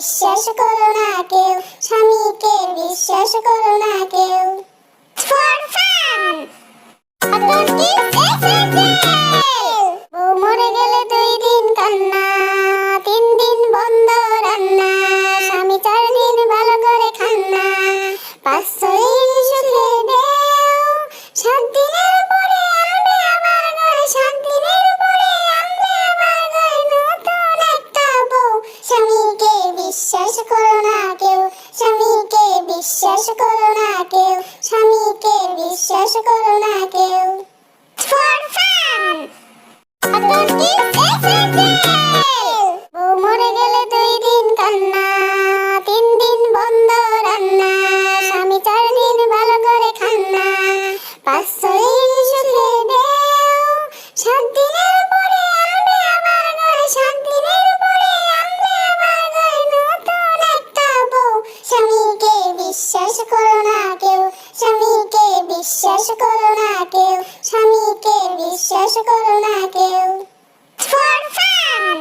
বিশ্বাস করো না কেউ স্বামীকে বিশ্বাস করো না কেউ For fun! বিশ্বাস করো না কেউ, স্বামীকে বিশ্বাস করো না কেউ। ফর ফান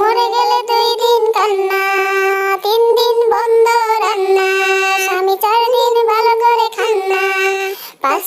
মরে গেলে দুই দিন কান্না, তিন দিন বন্ধ রান্না, স্বামী চার দিন ভালো করে খান্না, পাঁচ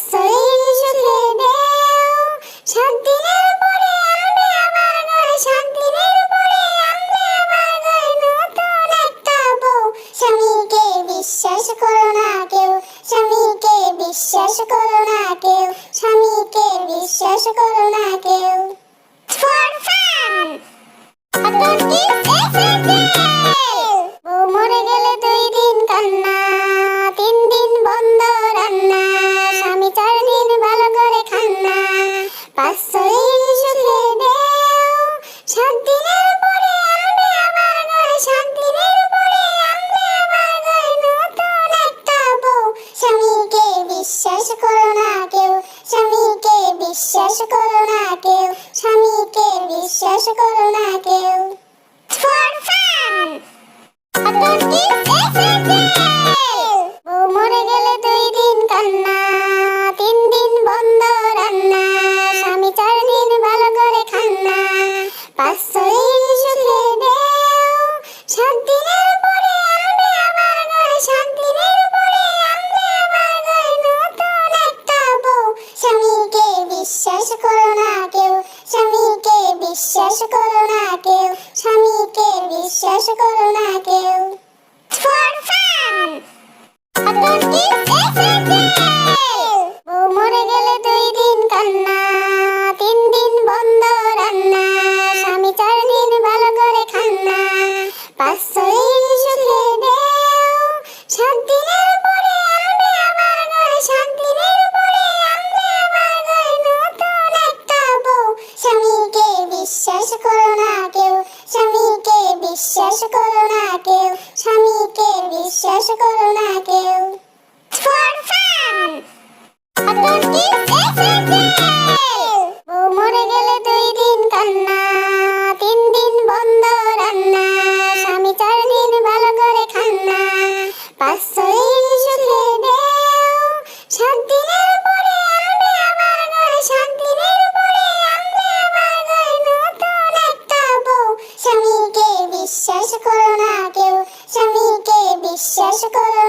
から。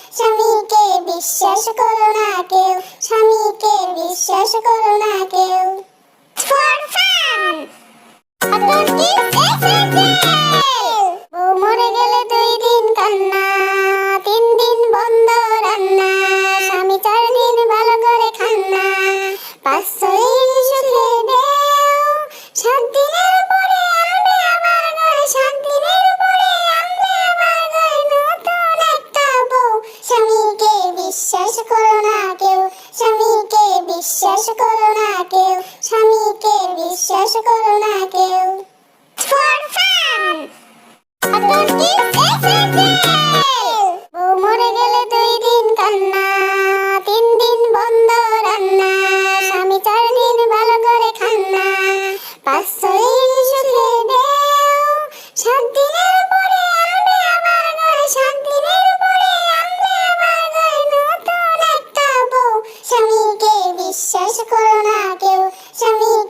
বিশ্বাস করো না কেউ স্বামীকে বিশ্বাস করো না কেউ। মরে গেলে দুই দিন কান্না।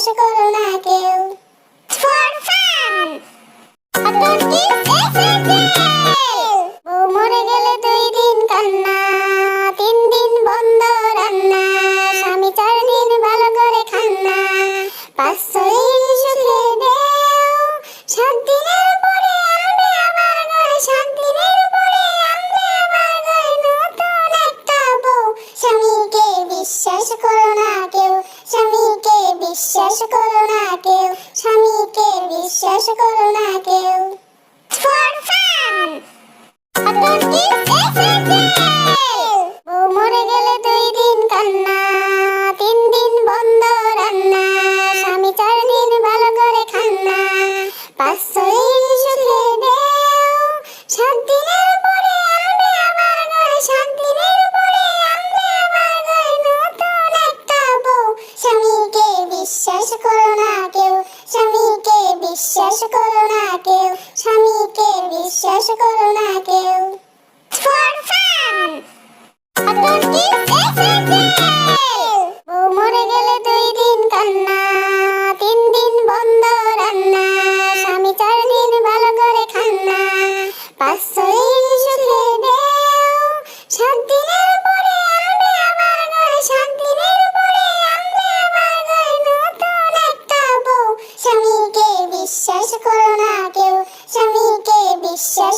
জিজ্ঞাসা করো না কেউ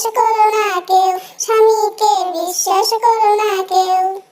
বিশ্বাস করো না কেউ স্বামীকে বিশ্বাস করো না কেউ।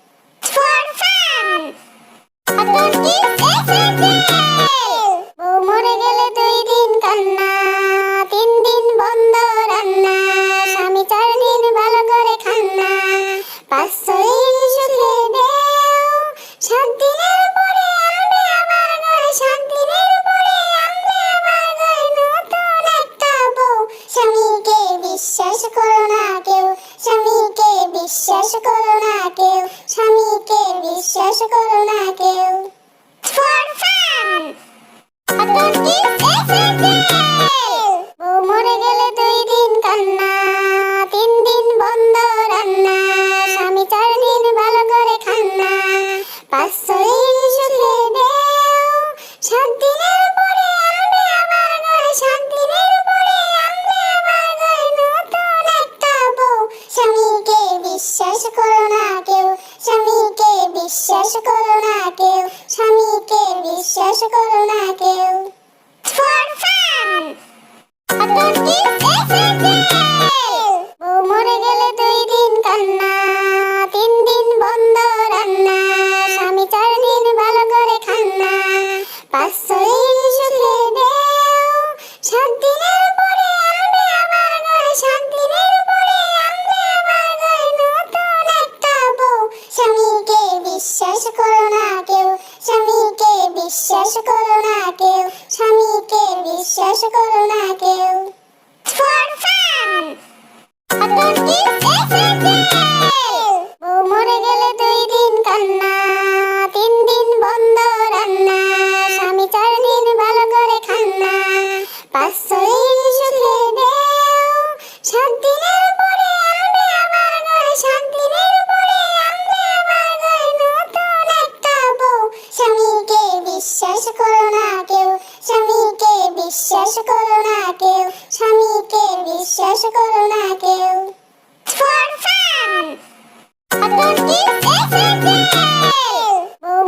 বিশ্বাস করো না কেউ স্বামীকে বিশ্বাস করো না কেউ।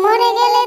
মরে গেলে